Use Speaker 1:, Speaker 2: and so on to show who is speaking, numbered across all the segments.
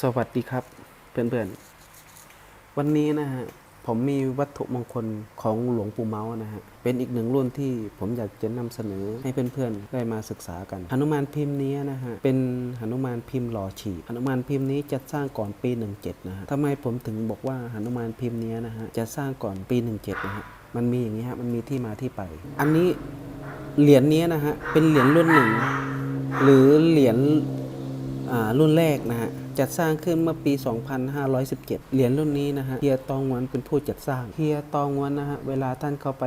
Speaker 1: สวัสดีครับเพื่อนๆ วันนี้นะฮะผมมีวัตถุมงคลของหลวงปู่เมาส์นะฮะเป็นอีกหนึ่งรุ่นที่ผมอยากจะนำเสนอให้เพื่อนๆได้มาศึกษากันหนุมานพิมพ์นี้นะฮะเป็นหนุมานพิมพ์หล่อฉีดหนุมานพิมพ์นี้จะสร้างก่อนปี 17 นะฮะทำไมผมถึงบอกว่าหนุมานพิมพ์นี้นะฮะจะสร้างก่อนปี 17 นะฮะมันมีอย่างนี้ฮะมันมีที่มาที่ไป อันนี้เหรียญนี้นะฮะเป็นเหรียญรุ่นหนึ่งหรือเหรียญอ่ารุ่นแรกนะฮะ จัดสร้างขึ้นเมื่อปี 2517 เหรียญรุ่นนี้นะฮะเฮียตองวนเป็นผู้จัดสร้างเฮียตองวนนะฮะเวลาท่านเข้าไป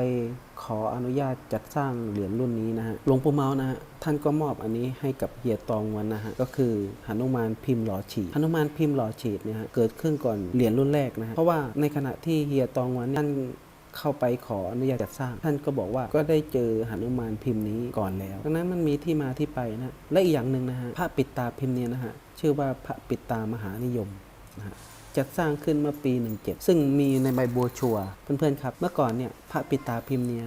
Speaker 1: ขออนุญาตจัดสร้างเหรียญรุ่นนี้นะฮะหลวงปู่เมานะฮะท่านก็มอบอันนี้ให้กับเฮียตองงวนนะฮะก็คือหนุมานพิมพ์หล่อฉีดหนุมานพิมพ์หล่อฉีดเนี่ยฮะเกิดขึ้นก่อนเหรียญรุ่นแรกนะฮะเพราะว่าในขณะที่เฮียตองงวนท่าน เข้าไปขออนุญาตจัดสร้าง ท่านก็บอกว่าก็ได้เจอหนุมานพิมพ์นี้ก่อนแล้วดังนั้นมันมีที่มาที่ไปนะและอีกอย่างหนึ่งนะฮะพระปิดตาพิมพ์นี้นะฮะชื่อว่าพระปิดตามหานิยมนะฮะจัดสร้างขึ้นเมื่อปี 17 ซึ่งมีในใบบัวชัวเพื่อนๆครับ เมื่อก่อนเนี่ยพระปิดตาพิมพ์เนี้ย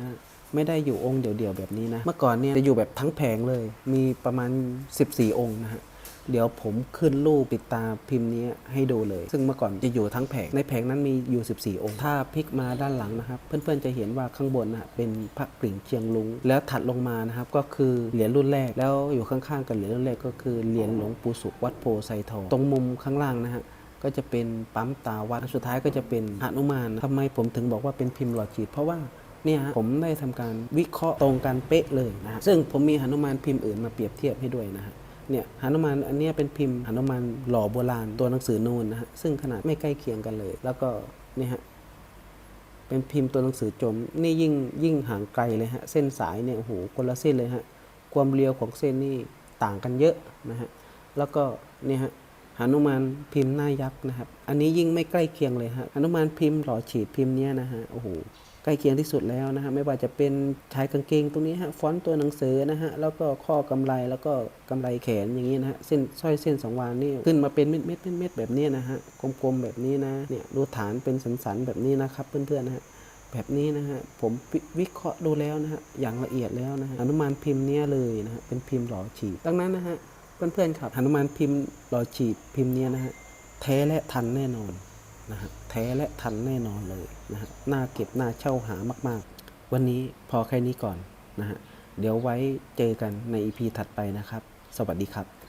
Speaker 1: ไม่ได้อยู่องค์เดี่ยวๆแบบนี้นะ เมื่อก่อนเนี่ยจะอยู่แบบทั้งแผงเลย มีประมาณ 14 องค์นะฮะ เดี๋ยวผมขึ้นรูปปิดตาพิมพ์นี้ให้ดูเลย ซึ่งเมื่อก่อนจะอยู่ทั้งแผง ในแผงนั้นมีอยู่ 14 องค์ ถ้าพลิกมาด้านหลังนะครับ เพื่อนๆจะเห็นว่าข้างบนนะฮะเป็นพระกริ่งเชียงลุง แล้วถัดลงมานะครับก็คือเหรียญรุ่นแรก แล้วอยู่ข้างๆกับเหรียญรุ่นแรกก็คือเหรียญหลวงปู่สุวัดโพไซทองตรงมุมข้างล่างนะฮะก็จะเป็นปั๊มตาวัดสุดท้ายก็จะเป็นหนุมานทำไมผมถึงบอกว่าเป็นพิมพ์หลอดจีดเพราะว่าเนี่ยผมได้ทำการวิเคราะห์ตรงกันเป๊ะเลยนะฮะซึ่งผมมีหนุมานพิมพ์อื่นมาเปรียบเทียบให้ด้วยนะฮะ เนี่ยหนุมานอันนี้เป็นพิมพ์หนุมานหล่อโบราณตัวหนังสือนูนนะฮะซึ่งขนาดไม่ใกล้เคียงกันเลย แล้วก็เนี่ยฮะเป็นพิมพ์ตัวหนังสือจม นี่ยิ่งยิ่งห่างไกลเลยฮะ เส้นสายเนี่ยโอ้โหคนละเส้นเลยฮะ ความเรียวของเส้นนี่ต่างกันเยอะนะฮะ แล้วก็เนี่ยฮะหนุมานพิมพ์หน้ายักษ์นะครับ อันนี้ยิ่งไม่ใกล้เคียงเลยฮะหนุมานพิมพ์หล่อฉีดพิมพ์เนี้ยนะฮะ โอ้โห ใกล้เคียงที่สุดแล้วนะฮะไม่ว่าจะเป็นชายกางเกงตรงนี้ฮะฟอนต์ตัวหนังสือนะฮะแล้วก็ข้อกำไลแล้วก็กำไลแขนอย่างนี้นะฮะเส้นสร้อยเส้นสองวานนี่ขึ้นมาเป็นเม็ดเม็ดเม็ดเม็ดแบบนี้นะฮะกลมๆแบบนี้นะเนี่ยดูฐานเป็นสันๆแบบนี้นะครับ เพื่อนๆนะฮะแบบนี้นะฮะผมวิวิเคราะห์ดูแล้วนะฮะอย่างละเอียดแล้วนะฮะอนุมานพิมพ์เนี้ยเลยนะฮะเป็นพิมพ์หล่อฉีดดังนั้นนะฮะเพื่อนๆครับอนุมานพิมพ์หล่อฉีดพิมพ์เนี้ยนะฮะแท้และทันแน่นอน นะฮะแท้และทันแน่นอนเลยนะฮะน่าเก็บน่าเช่าหามากๆ วันนี้พอแค่นี้ก่อนนะฮะเดี๋ยวไว้เจอกันในอีพีถัดไปนะครับ สวัสดีครับ